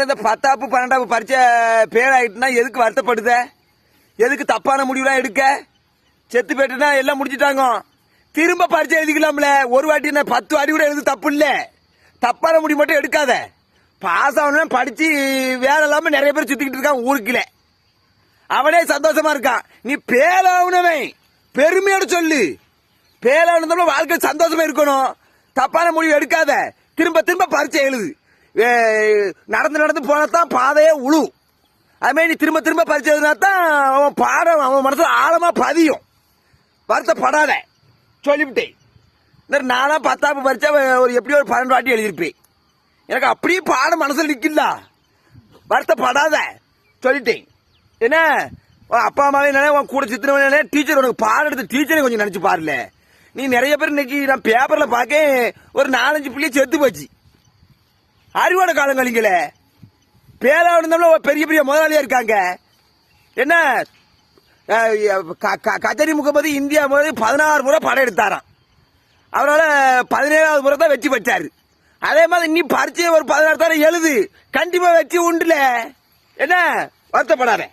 இந்த பத்தாப்பு பன்னெண்டாப்பு பரிச்சை பேர் ஆகிட்டுனா எதுக்கு வருத்தப்படுத? எதுக்கு தப்பான முடிவுலாம் எடுக்க? செத்து போயிட்டுனா எல்லாம் முடிச்சிட்டாங்க திரும்ப பரிச்சை எழுதிக்கலாம்ல. ஒரு வாட்டி என்ன பத்து வாட்டி கூட எழுது தப்பு இல்லை. தப்பான முடிவு மட்டும் எடுக்காத. பாஸ் ஆகணும் படித்து வேலை இல்லாமல் நிறைய பேர் சுற்றிக்கிட்டு இருக்கான் ஊருக்குல அவனே சந்தோஷமா இருக்கான். நீ பேலாவுனவன் பெருமையோட சொல்லு. பேலாவுனதோட வாழ்க்கை சந்தோஷமா இருக்கணும். தப்பான முடிவு எடுக்காத. திரும்ப திரும்ப பரிச்சை எழுது. நடந்து நடந்து நடந்து தான் பாதையே உழு. அது மாதிரி நீ திரும்ப திரும்ப பரிச்சை தான் அவன் பாடம் அவன் மனசில் ஆழமாக பதியும். வருத்தப்படாத. சொல்லிவிட்டேன் இந்த நானா பத்தாப்பு பறிச்சா ஒரு எப்படியும் ஒரு பன்னெண்டு வாட்டி எழுதியிருப்பேன். எனக்கு அப்படியே பாடம் மனசில் நிற்கல வருத்தப்படாத. சொல்லிட்டேன் என்ன? உன் அப்பா அம்மாவே நினை உன் கூட சித்திரவனே டீச்சர் உனக்கு பாடம் எடுத்த டீச்சரை கொஞ்சம் நினச்சி பாருல. நீ நிறைய பேர் இன்னைக்கு நான் பேப்பரில் பார்க்க ஒரு நாலஞ்சு பிள்ளைய செத்து போச்சு. அறிவோட காலம் பேராவணந்தம்ல ஒரு பெரிய பெரிய முதலாளியா இருக்காங்க. என்ன? க- க- கஜரி முகமது இந்தியா முறை பதினாறு முறை படம் எடுத்தாராம். அவரால் பதினேழாவது முறை தான் வெற்றி பெற்றார். அதே மாதிரி நீ பரிச்சயம் ஒரு பதினாறு தடவை எழுது. கண்டிப்பாக வெற்றி உண்டுல. என்ன? வருத்தப்படாத.